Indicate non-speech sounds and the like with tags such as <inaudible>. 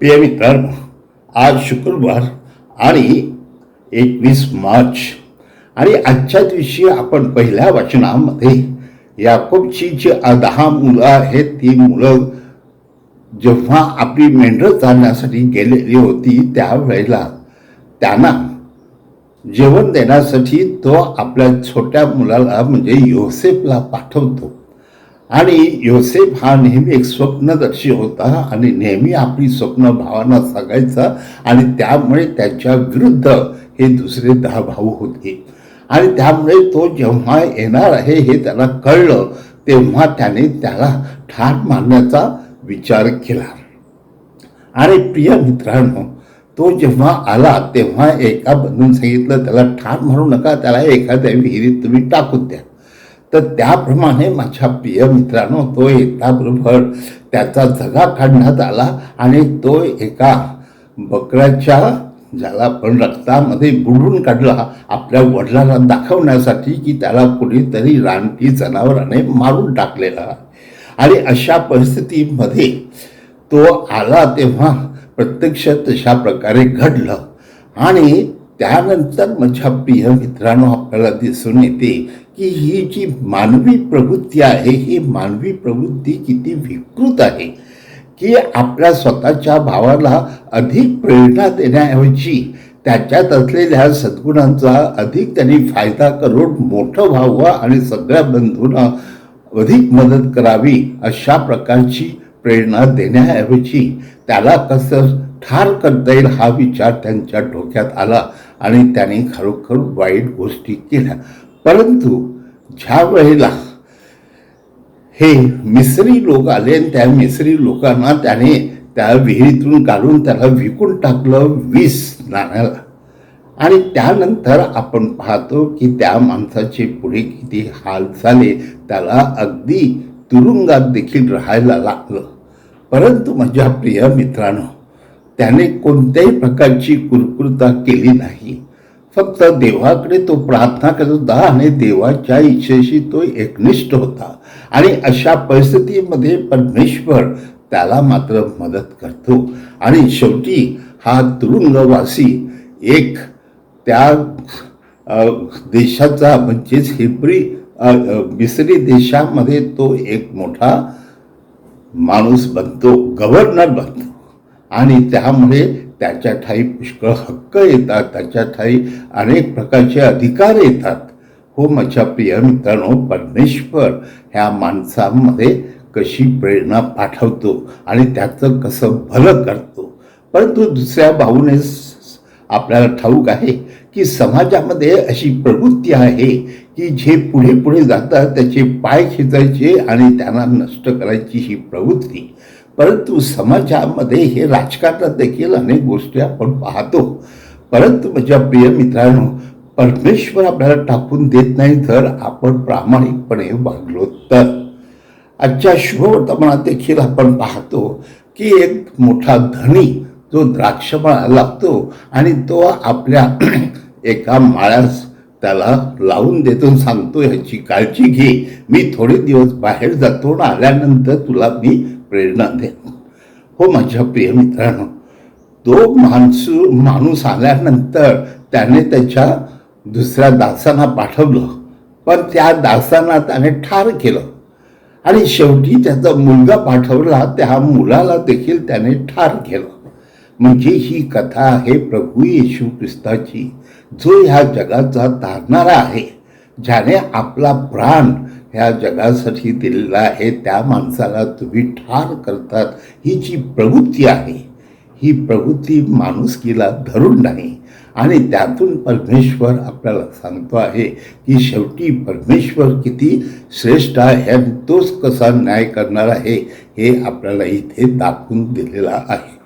प्रिय मित्रांनो आज शुक्रवार आणि एकवीस मार्च. आणि आजच्या दिवशी आपण पहिल्या वचनामध्ये याकोबची जी दहा मुलं आहेत ती मुलं जेव्हा आपली मेंढरं चालण्यासाठी गेलेली होती त्यावेळेला त्यांना जेवण देण्यासाठी तो आपल्या छोट्या मुलाला म्हणजे योसेफला पाठवतो. आणि योसेफ हा नेहमी एक स्वप्नदर्शी होता आणि नेहमी आपली स्वप्न भावांना सांगायचा आणि त्यामुळे त्याच्या विरुद्ध हे दुसरे दहा भाऊ होते. आणि त्यामुळे तो जेव्हा येणार आहे हे त्याला कळलं तेव्हा त्याने त्याला ठार मारण्याचा विचार केला. आणि प्रिय मित्रांनो तो जेव्हा आला तेव्हा एका बंधून सांगितलं त्याला ठार मारू नका त्याला एखाद्या विहिरीत तुम्ही टाकून द्या. तर त्याप्रमाणे माझ्या प्रिय मित्रांनो तो येताबरोबर त्याचा जगा काढण्यात आला आणि तो एका बकऱ्याच्या ज्याला पण रक्तामध्ये बुडून काढला आपल्या वडिलांना दाखवण्यासाठी की त्याला कुणीतरी रानटी जनावराने मारून टाकलेला आणि अशा परिस्थितीमध्ये तो आला तेव्हा प्रत्यक्ष तशा प्रकारे घडलं. आणि त्यानंतर माझ्या प्रिय मित्रांनो आपल्याला दिसून येते की ही जी मानवी प्रवृत्ती आहे ही मानवी प्रवृत्ती किती विकृत आहे की आपल्या स्वतःच्या भावाला अधिक प्रेरणा देण्याऐवजी त्याच्यात असलेल्या सद्गुणांचा अधिक त्यांनी फायदा करून मोठं व्हावं आणि सगळ्या बंधूंना अधिक मदत करावी अशा प्रकारची प्रेरणा देण्याऐवजी त्याला कसं ठार करता येईल हा विचार त्यांच्या डोक्यात आला आणि त्याने खरोखर वाईट गोष्टी केल्या. परंतु ज्या वेळेला हे मिसरी लोक आले आणि त्या मिसरी लोकांना त्याने त्या विहिरीतून काढून त्याला विकून टाकलं वीस नाण्याला. आणि त्यानंतर आपण पाहतो की त्या माणसाचे पुढे किती हाल झाले त्याला अगदी तुरुंगात देखील राहायला लागलं. परंतु माझ्या प्रिय मित्रांनो त्याने कोणत्याही प्रकारची कुरकुरता केली नाही. फक्त देवाकडे तो प्रार्थना करत होता आणि देवाच्या इच्छेशी तो एकनिष्ठ होता. आणि अशा परिस्थितीमध्ये परमेश्वर त्याला मात्र मदत करतो. आणि शेवटी हा तुरुंगवासी एक त्या देशाचा म्हणजेच हिब्री मिसरी देशामध्ये तो एक मोठा माणूस बनतो गव्हर्नर बनतो. आणि त्यामुळे त्याच्या ठाई पुष्कळ हक्क येतात त्याच्या ठाई अनेक प्रकारचे अधिकार येतात. हो माझ्या प्रिय मित्रांनो परमेश्वर ह्या माणसामध्ये कशी प्रेरणा पाठवतो आणि त्याचं कसं भलं करतो. परंतु दुसऱ्या भाऊने आपल्याला ठाऊक आहे की समाजामध्ये अशी प्रवृत्ती आहे की जे पुढे पुढे जातात त्याचे पाय खेचायचे आणि त्यांना नष्ट करायची ही प्रवृत्ती. परंतु समाजामध्ये हे राजकारणात देखील अनेक गोष्टी आपण पाहतो. परंतु माझ्या प्रिय मित्रांनो परमेश्वर आपल्याला टाकून देत नाही तर आपण प्रामाणिकपणे वागलो तर. आजच्या शुभवर्तमानात देखील आपण पाहतो की एक मोठा धनी जो द्राक्षमाळा लागतो आणि तो आपल्या <clears throat> एका माळ्यास त्याला लावून देतो सांगतो ह्याची काळजी घे. मी थोडे दिवस बाहेर जातो आणि आल्यानंतर तुला मी प्रेरणा देतो हो माझ्या प्रिय मित्रांनो तो माणसू माणूस आल्यानंतर त्याने त्याच्या दुसऱ्या दासांना पाठवलं. पण त्या दासांना त्याने ठार केलं. आणि शेवटी त्याचा मुलगा पाठवला त्या मुलाला देखील त्याने ठार केलं. म्हणजे ही कथा आहे प्रभू येशू ख्रिस्ताची जो ह्या जगाचा तारणारा आहे ज्याने आपला प्राण ह्या जगासाठी दिलेला आहे त्या माणसाला तुम्ही ठार करतात. ही जी प्रवृत्ती आहे ही प्रवृत्ती माणुसकीला धरून नाही. आणि त्यातून परमेश्वर आपल्याला सांगतो आहे की शेवटी परमेश्वर किती श्रेष्ठ आहे आणि तोच कसा न्याय करणार आहे हे आपल्याला इथे दाखवून दिलेला आहे.